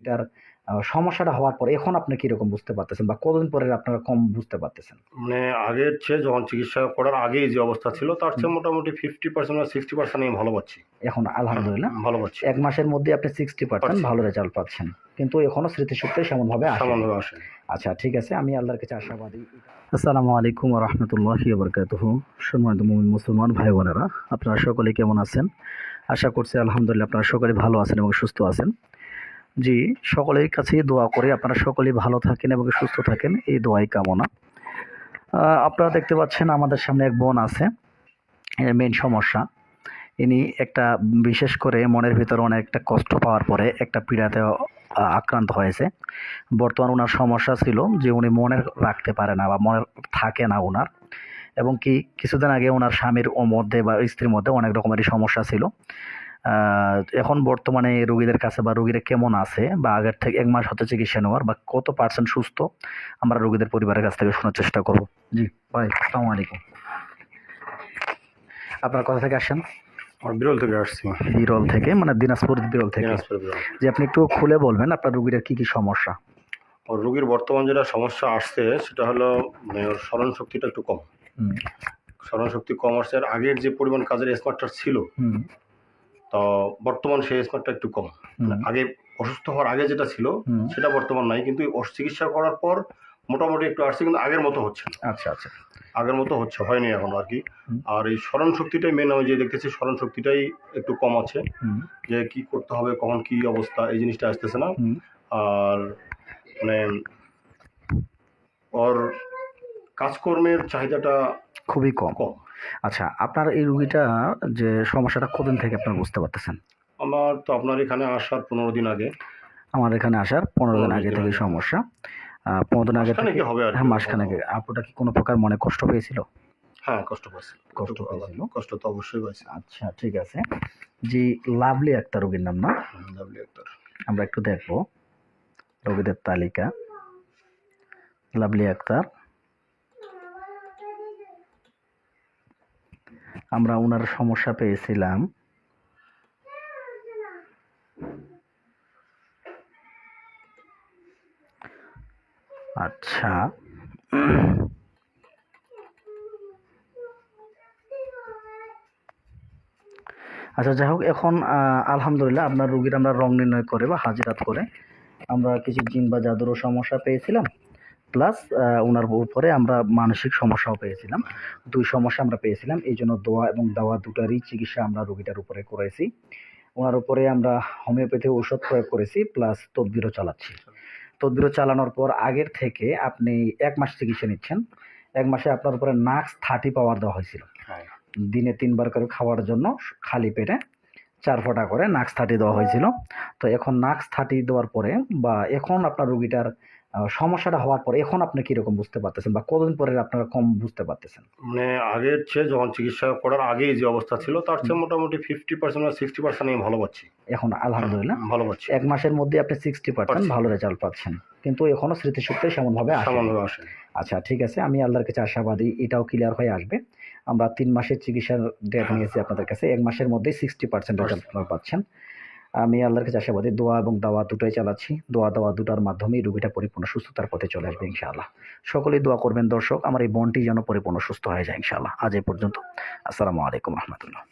এটার সমস্যাটা হওয়ার পর এখন আপনি কীরকম বুঝতে পারতেছেন বা কতদিন পরে আপনারা কম বুঝতে পারতেছেন? মানে আগের চেয়ে যখন চিকিৎসা করার আগেই যে অবস্থা ছিল তার চেয়ে মোটামুটি ফিফটি পার্সেন্ট বা সিক্সটি পার্সেন্ট আমি ভালো পাচ্ছি। এখন আলহামদুলিল্লাহ। ভালো পাচ্ছি। এক মাসের মধ্যে আপনি সিক্সটি পার্সেন্ট। ভালো রেজাল্ট পাচ্ছেন। কিন্তু এখনও স্মৃতিশক্তি সেমন ভাবে আসে সামান্যভাবে আসে আচ্ছা ঠিক আছে। আমি আল্লাহর কাছে আশাবাদী। আসসালামু আলাইকুম রহমতুল্লাহি বরকাতুহ। সম্মানিত মুমিন মুসলমান ভাই বোনেরা আপনারা সকলে কেমন আছেন? আশা করছি আলহামদুলিল্লাহ আপনারা সকলে ভালো আছেন এবং সুস্থ আছেন। জি, সকলের কাছেই দোয়া করে। আপনারা সকলেই ভালো থাকেন এবং সুস্থ থাকেন। এই দোয়াই কামনা। আপনারা দেখতে পাচ্ছেন আমাদের সামনে এক বোন আছে। মেন সমস্যা। ইনি একটা, বিশেষ করে মনের ভিতরে অনেক একটা কষ্ট পাওয়ার পরে একটা পীড়াতে আক্রান্ত হয়েছে। বর্তমান ওনার সমস্যা ছিল যে উনি মনে রাখতে পারে না বা মনে থাকে না ওনার এবং কি, কিছুদিন আগে ওনার স্বামীর মধ্যে বা স্ত্রীর মধ্যে অনেক রকমেরই সমস্যা ছিল। এখন বর্তমানে রোগীদের কাছে বা রোগীরা কেমন আছে বা আগের থেকে এক মাস হতে চিকিৎসা নেওয়ার বা কত পার্সেন্ট সুস্থ আমরা রোগীদের পরিবারের কাছ থেকে শোনার চেষ্টা করব। জি ভাই আসসালামু আলাইকুম। আপনার কথা থেকে আসেন বিরল থেকে আসছি। বিরল থেকে মানে দিনাজপুর বিরল থেকে। যে আপনি একটু খুলে বলবেন আপনার রোগীদের কি কি সমস্যা? রোগীর বর্তমান যেটা সমস্যা আসছে সেটা হলো মানে স্মরণ শক্তিটা একটু কম। স্মরণ শক্তি কম আসছে। আর আগের যে পরিমাণ কাজের স্মার্টটা ছিল তো বর্তমান সেই স্মার্টটা একটু কম। আগে অসুস্থ হওয়ার আগে যেটা ছিল সেটা বর্তমান নাই কিন্তু চিকিৎসা করার পর মোটামুটি একটু আসছে কিন্তু আগের মতো হচ্ছে আচ্ছা আচ্ছা। আগের মতো হচ্ছে হয়নি এখন আর কি। আর এই স্মরণ শক্তিটাই মেন আমি যে দেখতেছি স্মরণ শক্তিটাই একটু কম আছে। যে কি করতে হবে কখন কি অবস্থা এই জিনিসটা আসতেছে না। আর মানে ওর কাজকর্মের চাহিদাটা খুবই কম। আচ্ছা আপনার এই রুগীটা যে সমস্যাটা কতদিন থেকে আপনার বুঝতে পারতেছেন? আমার তো আপনার এখানে আসার পনেরো দিন আগে। আমার এখানে আসার পনেরো দিন আগে থেকে সমস্যা। পনেরো দিন আগে থেকে হবে হ্যাঁ মাসখানেক আগে। আপুটা কি কোনো প্রকার মনে কষ্ট পেয়েছিল? হ্যাঁ কষ্ট পাচ্ছি কষ্ট পেয়েছিল? কষ্ট তো অবশ্যই আচ্ছা ঠিক আছে। জি লাভলি একটা রোগীর নাম না? ডাব্লিউ ডাক্তার আমরা একটু দেখব। রোগীদের তালিকা। লাভলি আক্তার। আমরা ওনার সমস্যা পেয়েছিলাম। আচ্ছা। আচ্ছা যাই হোক, এখন আলহামদুলিল্লাহ আপনার রুগীর আমরা রং নির্ণয় করে বা হাজিরাত করে আমরা কিছু জিন বা জাদুরও সমস্যা পেয়েছিলাম। প্লাস ওনার উপরে আমরা মানসিক সমস্যাও পেয়েছিলাম। দুই সমস্যা আমরা পেয়েছিলাম। এই জন্য দোয়া এবং দাওয়া দুটারই চিকিৎসা আমরা রোগীটার উপরে করেছি ওনার উপরে আমরা হোমিওপ্যাথি ঔষধ প্রয়োগ করেছি প্লাস তদবিরও চালাচ্ছি। তদবিরও চালানোর পর আগের থেকে আপনি এক মাস চিকিৎসা নিচ্ছেন। এক মাসে আপনার উপরে নাক্স থার্টি পাওয়ার দেওয়া হয়েছিল। হ্যাঁ। দিনে তিনবার করে খাওয়ার জন্য খালি পেটে চার ফোঁটা করে নাক্স থার্টি দেওয়া হয়েছিল। তো এখন নাক্স থার্টি দেওয়ার পরে বা এখন আপনার রুগীটার সমস্যাটা হওয়ার পরে এখন আপনি কীরকম বুঝতে পারতেছেন বা কতদিন পরে আপনারা কম বুঝতে পারতেছেন? মানে আগের চেয়ে যখন চিকিৎসা করার আগেই যে অবস্থা ছিল তার চেয়ে মোটামুটি ফিফটি পার্সেন্ট বা সিক্সটি পার্সেন্ট আমি ভালো পাচ্ছি। এখন আলহামদুলিল্লাহ। ভালো পাচ্ছি। এক মাসের মধ্যে আপনি সিক্সটি পার্সেন্ট ভালো রেজাল্ট পাচ্ছেন। কিন্তু এখনও স্মৃতিশক্তি সেমনভাবে আসে সামান্যভাবে আসে আচ্ছা ঠিক আছে। আমি আল্লাহর কাছে আশাবাদী এটাও ক্লিয়ার হয়ে আসবে। আমরা তিন মাসের চিকিৎসার ডেট নিয়েছি আপনাদের কাছে। এক মাসের মধ্যেই সিক্সটি পার্সেন্ট রেজাল্ট আপনারা পাচ্ছেন। আমি আল্লাহর কাছে আশাবাদী, দোয়া এবং দাওয়া দুটোই চালাচ্ছি। দোয়া দাওয়া দুটার মাধ্যমেই রুগীটা পরিপূর্ণ সুস্থতার পথে চলে আসবে ইনশাআল্লাহ। সকলেই দোয়া করবেন দর্শক, আমার এই বনটি যেন পরিপূর্ণ সুস্থ হয়ে যায় ইনশাআল্লাহ। আজ এই পর্যন্ত। আসসালামু আলাইকুম রহমতুল্লাহ।